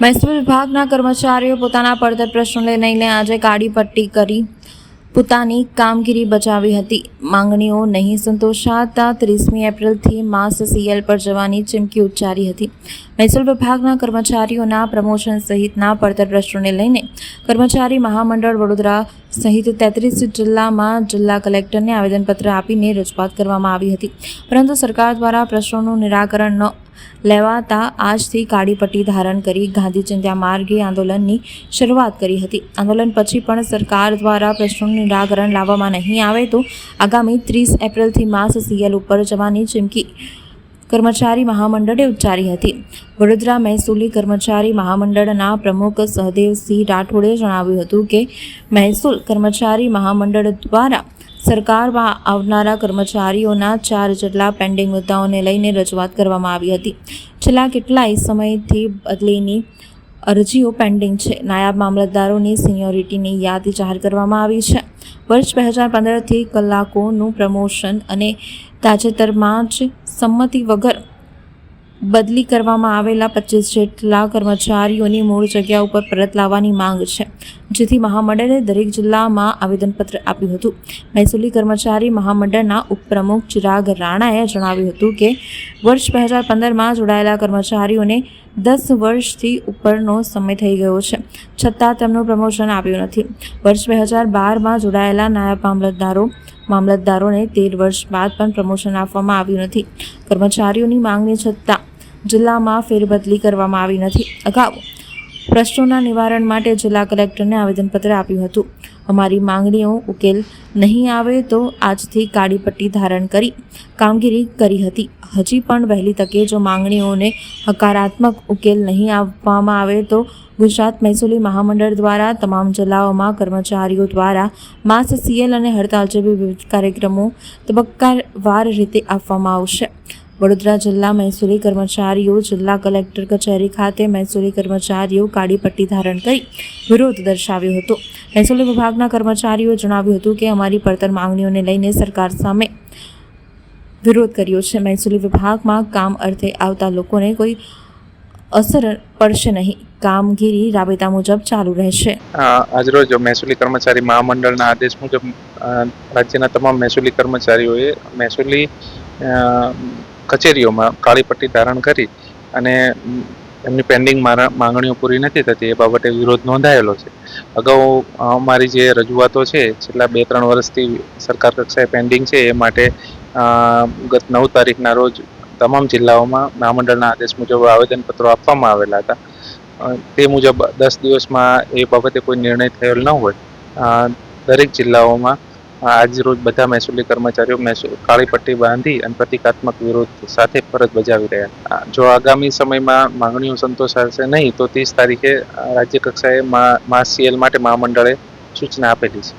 મહેસૂલ વિભાગના કર્મચારીઓ પોતાના પડતર પ્રશ્નોને લઈને આજે કાળી પટ્ટી કરી પોતાની કામગીરી બચાવી હતી. માંગણીઓ નહીં સંતોષાતા ત્રીસમી એપ્રિલથી માસ સીએલ પર જવાની ચીમકી ઉચ્ચારી હતી. મહેસૂલ વિભાગના કર્મચારીઓના પ્રમોશન સહિતના પડતર પ્રશ્નોને લઈને કર્મચારી મહામંડળ વડોદરા સહિત તેત્રીસ જિલ્લામાં જિલ્લા કલેક્ટરને આવેદનપત્ર આપીને રજૂઆત કરવામાં આવી હતી. પરંતુ સરકાર દ્વારા પ્રશ્નોનું નિરાકરણ ન લેવાતા આજથી કાળી પટ્ટી ધારણ કરી ગાંધીચંદ્યા માર્ગે આંદોલનની શરૂઆત કરી હતી. આંદોલન પછી પણ સરકાર દ્વારા પ્રશ્નોનું નિરાકરણ લાવવામાં નહીં આવે તો આગામી ત્રીસ એપ્રિલથી માસ સીએલ ઉપર જવાની ચીમકી કર્મચારી મહામંડળે ઉચ્ચારી હતી. વડોદરા મહેસૂલી કર્મચારી મહામંડળના પ્રમુખ સહદેવસિંહ રાઠોડે જણાવ્યું હતું કે મહેસૂલ કર્મચારી મહામંડળ દ્વારા સરકારમાં આવનારા કર્મચારીઓના ચાર જેટલા પેન્ડિંગ મુદ્દાઓને લઈને રજૂઆત કરવામાં આવી હતી. છેલ્લા કેટલાય સમયથી બદલીની અરજીઓ પેન્ડિંગ છે. નાયબ મામલતદારોની સિનિયોરિટીની યાદી જાહેર કરવામાં આવી છે. વર્ષ બે હજાર પંદરથી કલાકોનું પ્રમોશન અને તાજેતરમાં જ સંમતિ વગર બદલી કરવામાં આવેલા પચીસ જેટલા કર્મચારીઓની મૂળ જગ્યા ઉપર પરત લાવવાની માંગ છે. જેથી મહામંડળે દરેક જિલ્લામાં આવેદનપત્ર આપ્યું હતું. મહેસૂલી કર્મચારી મહામંડળના ઉપપ્રમુખ ચિરાગ રાણાએ જણાવ્યું હતું કે, વર્ષ બે હજાર પંદરમાં જોડાયેલા કર્મચારીઓને દસ વર્ષથી ઉપરનો સમય થઈ ગયો છે. છતાં તેમનું પ્રમોશન આપ્યું નથી. વર્ષ બે હજાર બારમાં જોડાયેલા નાયબ મામલતદારો, મામલતદારોને તેર વર્ષ બાદ પણ પ્રમોશન આપવામાં આવ્યું નથી. કર્મચારીઓની માંગણી છતાં જિલ્લામાં ફેરબદલી કરવામાં આવી નથી. અગાઉ પ્રશ્નોના નિવારણ માટે જિલ્લા કલેક્ટરને આવેદનપત્ર આપ્યું હતું. અમારી માંગણીઓ, ઉકેલ નહીં આવે તો આજથી કાળી પટ્ટી ધારણ કરી કામગીરી કરી હતી. હજી પણ વહેલી તકે જો માંગણીઓને હકારાત્મક ઉકેલ નહીં આપવામાં આવે તો ગુજરાત મહેસૂલી મહામંડળ દ્વારા તમામ જિલ્લાઓમાં કર્મચારીઓ દ્વારા માસ સીએલ અને હડતાલ જેવી વિવિધ કાર્યક્રમો તબક્કાવાર રીતે આપવામાં આવશે. વડોદરા જિલ્લા મહેસૂલી કર્મચારીઓ, જિલ્લા કલેક્ટર કચેરી ખાતે મહેસૂલી કર્મચારીઓ કાળી પટ્ટી ધારણ કરી વિરોધ દર્શાવ્યો હતો. મહેસૂલી વિભાગના કર્મચારીઓએ જણાવ્યું હતું કે અમારી પડતર માંગણીઓને લઈને સરકાર સામે વિરોધ કર્યો છે. મહેસૂલી વિભાગમાં કામ અર્થે આવતા લોકોને કોઈ અસર પડશે નહીં. કામગીરી રાબેતા મુજબ ચાલુ રહેશે. આજરોજ મહેસૂલી કર્મચારી મહામંડળના આદેશ મુજબ રાજ્યના તમામ મહેસૂલી કર્મચારીઓએ મહેસૂલી કચેરીઓમાં કાળી પટ્ટી ધારણ કરી અને એમની પેન્ડિંગ માંગણીઓ પૂરી નથી થતી, એ બાબતે વિરોધ નોંધાયેલો છે. અગાઉ અમારી જે રજૂઆતો છે, છેલ્લા બે ત્રણ વર્ષથી સરકાર કક્ષાએ પેન્ડિંગ છે, એ માટે ગત નવ તારીખના રોજ તમામ જિલ્લાઓમાં મહામંડળના આદેશ મુજબ આવેદનપત્રો આપવામાં આવેલા હતા. તે મુજબ દસ દિવસમાં એ બાબતે કોઈ નિર્ણય થયેલ ન હોય. દરેક જિલ્લાઓમાં આજ રોજ બધા મહેસૂલી કર્મચારીઓ કાળી પટ્ટી બાંધી અને પ્રતિકાત્મક વિરોધ સાથે ફરજ બજાવી રહ્યા જો આગામી સમયમાં માંગણીઓ સંતોષાશે નહીં, તો ત્રીસ તારીખે રાજ્ય કક્ષાએ માસ સીએલ માટે મહામંડળે સૂચના આપેલી છે.